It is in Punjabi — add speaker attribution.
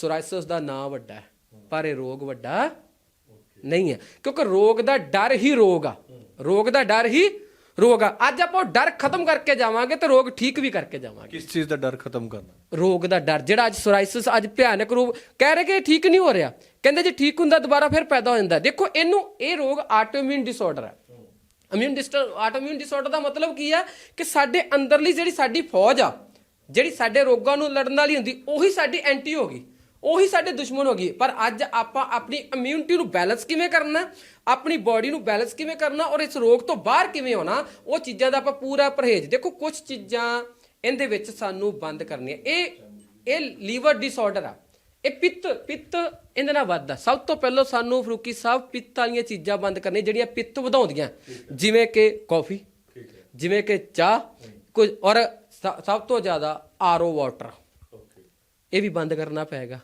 Speaker 1: ਸੋਰਾਇਸਿਸ ਦਾ ਨਾਂ ਵੱਡਾ ਹੈ ਪਰ ਇਹ ਰੋਗ ਵੱਡਾ ਨਹੀਂ ਹੈ। ਕਿਉਂਕਿ ਰੋਗ ਦਾ ਡਰ ਹੀ ਰੋਗ ਆ। ਰੋਗ ਦਾ ਡਰ ਹੀ ਰੋਗ ਆ। ਅੱਜ ਆਪਾਂ ਡਰ ਖਤਮ ਕਰਕੇ ਜਾਵਾਂਗੇ ਤੇ ਰੋਗ ਠੀਕ ਵੀ ਕਰਕੇ ਜਾਵਾਂਗੇ।
Speaker 2: ਕਿਸ ਚੀਜ਼ ਦਾ ਡਰ ਖਤਮ ਕਰਨਾ?
Speaker 1: ਰੋਗ ਦਾ ਡਰ ਜਿਹੜਾ ਅੱਜ ਸੋਰਾਇਸਿਸ ਅੱਜ ਭਿਆਨਕ ਰੂਪ ਕਹਿ ਰਹੇ ਕਿ ਇਹ ਠੀਕ ਨਹੀਂ ਹੋ ਰਿਹਾ। ਕਹਿੰਦੇ ਜੇ ਠੀਕ ਹੁੰਦਾ ਦੁਬਾਰਾ ਫਿਰ ਪੈਦਾ ਹੋ ਜਾਂਦਾ। ਦੇਖੋ ਇਹਨੂੰ ਇਹ ਰੋਗ ਆਟੋਇਮਿਊਨ ਡਿਸਆਰਡਰ ਹੈ। ਇਮਿਊਨ ਡਿਸਟਰ ਆਟੋਇਮਿਊਨ ਡਿਸਆਰਡਰ ਦਾ ਮਤਲਬ ਕੀ ਆ ਕਿ ਸਾਡੇ ਅੰਦਰਲੀ ਜਿਹੜੀ ਸਾਡੀ ਫੌਜ ਆ ਜਿਹੜੀ ਸਾਡੇ ਰੋਗਾਂ ਨੂੰ ਲੜਨ ਵਾਲੀ ਹੁੰਦੀ ਉਹੀ ਸਾਡੀ ਐਂਟੀ ਹੋ ਗਈ। ਉਹੀ ਸਾਡੇ ਦੁਸ਼ਮਣ ਹੋ ਗਈ ਪਰ ਅੱਜ ਆਪਾਂ ਆਪਣੀ ਇਮਿਊਨਿਟੀ ਨੂੰ ਬੈਲੈਂਸ ਕਿਵੇਂ ਕਰਨਾ ਆਪਣੀ ਬਾਡੀ ਨੂੰ ਬੈਲੈਂਸ ਕਿਵੇਂ ਕਰਨਾ ਔਰ ਇਸ ਰੋਗ ਤੋਂ ਬਾਹਰ ਕਿਵੇਂ ਆਉਣਾ ਉਹ ਚੀਜ਼ਾਂ ਦਾ ਆਪਾਂ ਪੂਰਾ ਪਰਹੇਜ਼। ਦੇਖੋ ਕੁਝ ਚੀਜ਼ਾਂ ਇਹਦੇ ਵਿੱਚ ਸਾਨੂੰ ਬੰਦ ਕਰਨੀਆਂ। ਇਹ ਇਹ ਲੀਵਰ ਡਿਸਆਰਡਰ ਆ। ਇਹ ਪਿੱਤ ਪਿੱਤ ਇਹਦੇ ਨਾਲ ਵੱਧਦਾ। ਸਭ ਤੋਂ ਪਹਿਲਾਂ ਸਾਨੂੰ ਫਰੂਕੀ ਸਾਹਿਬ ਪਿੱਤ ਵਾਲੀਆਂ ਚੀਜ਼ਾਂ ਬੰਦ ਕਰਨੀਆਂ ਜਿਹੜੀਆਂ ਪਿੱਤ ਵਧਾਉਂਦੀਆਂ। ਜਿਵੇਂ ਕਿ ਕਾਫੀ ਜਿਵੇਂ ਕਿ ਚਾਹ ਕੁਝ ਔਰ ਸਭ ਤੋਂ ਜ਼ਿਆਦਾ ਆਰਓ ਵਾਟਰ ਇਹ ਵੀ ਬੰਦ ਕਰਨਾ ਪਏਗਾ।